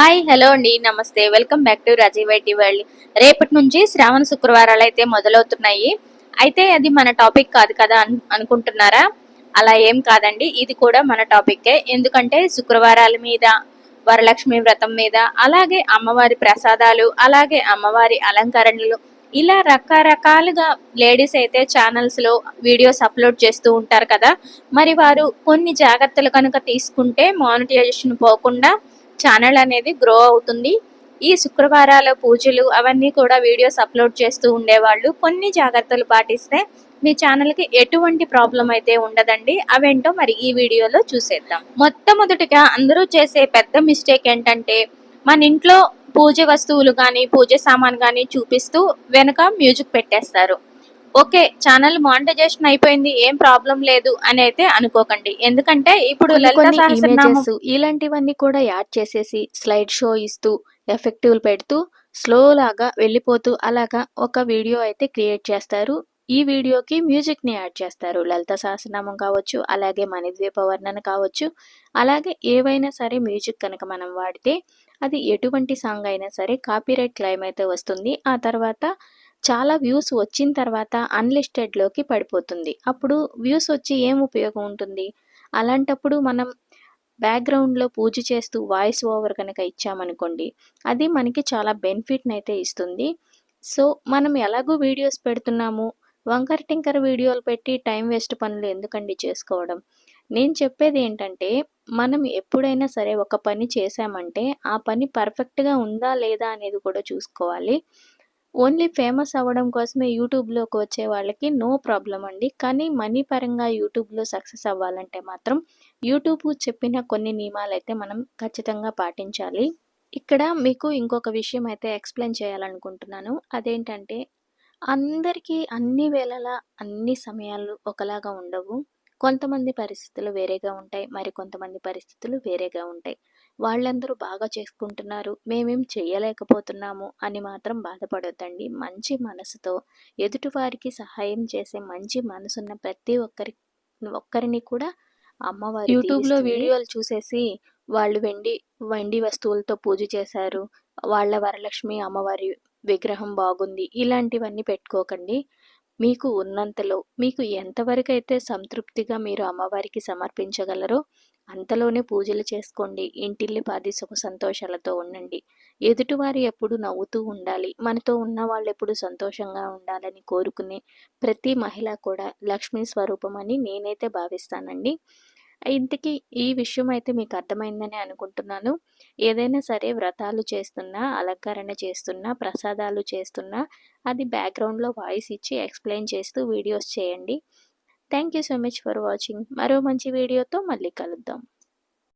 Hi hello అండి నమస్తే. Welcome back to Rajeev IT world. రేపటి నుంచి శ్రావణ శుక్రవారాలు అయితే మొదలవుతున్నాయి. అయితే అది మన టాపిక్ కాదు కదా అనుకుంటున్నారా? అలా ఏం కాదండి ఇది కూడా మన టాపిక్కే. ఎందుకంటే శుక్రవారాల మీద వరలక్ష్మి వ్రతం మీద అలాగే అమ్మవారి ప్రసాదాలు అలాగే అమ్మవారి అలంకరణలు ఇలా రకరకాలుగా లేడీస్ అయితే ఛానల్స్లో వీడియోస్ అప్లోడ్ చేస్తూ ఉంటారు కదా. మరి వారు కొన్ని జాగ్రత్తలు కనుక తీసుకుంటే మానిటైజేషన్ పోకుండా ఛానల్ అనేది గ్రో అవుతుంది. ఈ శుక్రవారాల పూజలు అవన్నీ కూడా వీడియోస్ అప్లోడ్ చేస్తూ ఉండేవాళ్ళు. కొన్ని జాగ్రత్తలు పాటిస్తే మీ ఛానల్కి ఎటువంటి ప్రాబ్లం అయితే ఉండదండి. అవేంటో మరి ఈ వీడియోలో చూసేద్దాం. మొట్టమొదటిగా అందరూ చేసే పెద్ద మిస్టేక్ ఏంటంటే మన ఇంట్లో పూజ వస్తువులు కానీ పూజ సామాన్ కానీ చూపిస్తూ వెనక మ్యూజిక్ పెట్టేస్తారు. ఓకే ఛానల్ మానిటైజేషన్ అయిపోయింది ఏం ప్రాబ్లం లేదు అని అయితే అనుకోకండి. ఎందుకంటే ఇప్పుడు ఇమేజెస్ ఇలాంటివన్నీ కూడా యాడ్ చేసేసి స్లైడ్ షో ఇస్తూ ఎఫెక్టివ్ పెడుతూ స్లో లాగా వెళ్ళిపోతూ అలాగా ఒక వీడియో అయితే క్రియేట్ చేస్తారు. ఈ వీడియోకి మ్యూజిక్ని యాడ్ చేస్తారు. లలిత సహస్రనామం కావచ్చు అలాగే మణిద్వీప వర్ణన కావచ్చు అలాగే ఏవైనా సరే మ్యూజిక్ కనుక మనం వాడితే అది ఎటువంటి సాంగ్ అయినా సరే కాపీరైట్ క్లైమ్ అయితే వస్తుంది. ఆ తర్వాత చాలా వ్యూస్ వచ్చిన తర్వాత అన్లిస్టెడ్లోకి పడిపోతుంది. అప్పుడు వ్యూస్ వచ్చి ఏం ఉపయోగం ఉంటుంది? అలాంటప్పుడు మనం బ్యాక్గ్రౌండ్లో పూజ చేస్తూ వాయిస్ ఓవర్ కనుక ఇచ్చామనుకోండి అది మనకి చాలా బెనిఫిట్ని అయితే ఇస్తుంది. సో మనం ఎలాగో వీడియోస్ పెడుతున్నాము వంకర టింకర వీడియోలు పెట్టి టైం వేస్ట్ పనులు ఎందుకండి చేసుకోవడం? నేను చెప్పేది ఏంటంటే మనం ఎప్పుడైనా సరే ఒక పని చేశామంటే ఆ పని పర్ఫెక్ట్గా ఉందా లేదా అనేది కూడా చూసుకోవాలి. ఓన్లీ ఫేమస్ అవ్వడం కోసమే యూట్యూబ్లోకి వచ్చే వాళ్ళకి నో ప్రాబ్లం అండి. కానీ మనీ పరంగా యూట్యూబ్లో సక్సెస్ అవ్వాలంటే మాత్రం యూట్యూబ్ చెప్పిన కొన్ని నియమాలు అయితే మనం ఖచ్చితంగా పాటించాలి. ఇక్కడ మీకు ఇంకొక విషయం అయితే ఎక్స్ప్లెయిన్ చేయాలనుకుంటున్నాను. అదేంటంటే అందరికీ అన్ని వేళలా అన్ని సమయాలు ఒకలాగా ఉండవు. కొంతమంది పరిస్థితులు వేరేగా ఉంటాయి మరి కొంతమంది పరిస్థితులు వేరేగా ఉంటాయి. వాళ్ళందరూ బాగా చేసుకుంటున్నారు మేమేం చేయలేకపోతున్నాము అని మాత్రం బాధపడొద్దండి. మంచి మనసుతో ఎదుటివారికి సహాయం చేసే మంచి మనసున్న ప్రతి ఒక్కరి ఒక్కరిని కూడా అమ్మవారు యూట్యూబ్లో. వీడియోలు చూసేసి వాళ్ళు వెండి వెండి వస్తువులతో పూజ చేశారు వాళ్ళ వరలక్ష్మి అమ్మవారి విగ్రహం బాగుంది ఇలాంటివన్నీ పెట్టుకోకండి. మీకు ఉన్నంతలో మీకు ఎంతవరకు అయితే సంతృప్తిగా మీరు అమ్మవారికి సమర్పించగలరో అంతలోనే పూజలు చేసుకోండి. ఇంటిల్లి పాది సుఖ సంతోషాలతో ఉండండి. ఎదుటివారు ఎప్పుడు నవ్వుతూ ఉండాలి. మనతో ఉన్న వాళ్ళు ఎప్పుడు సంతోషంగా ఉండాలని కోరుకునే ప్రతి మహిళ కూడా లక్ష్మీ స్వరూపం అని నేనైతే భావిస్తానండి. ఇంతకీ ఈ విషయం అయితే మీకు అర్థమైందని అనుకుంటున్నాను. ఏదైనా సరే వ్రతాలు చేస్తున్నా అలంకరణ చేస్తున్నా ప్రసాదాలు చేస్తున్నా అది బ్యాక్గ్రౌండ్లో వాయిస్ ఇచ్చి ఎక్స్ప్లెయిన్ చేస్తూ వీడియోస్ చేయండి. Thank you so much for watching. మరో మంచి వీడియోతో మళ్ళీ కలుద్దాం.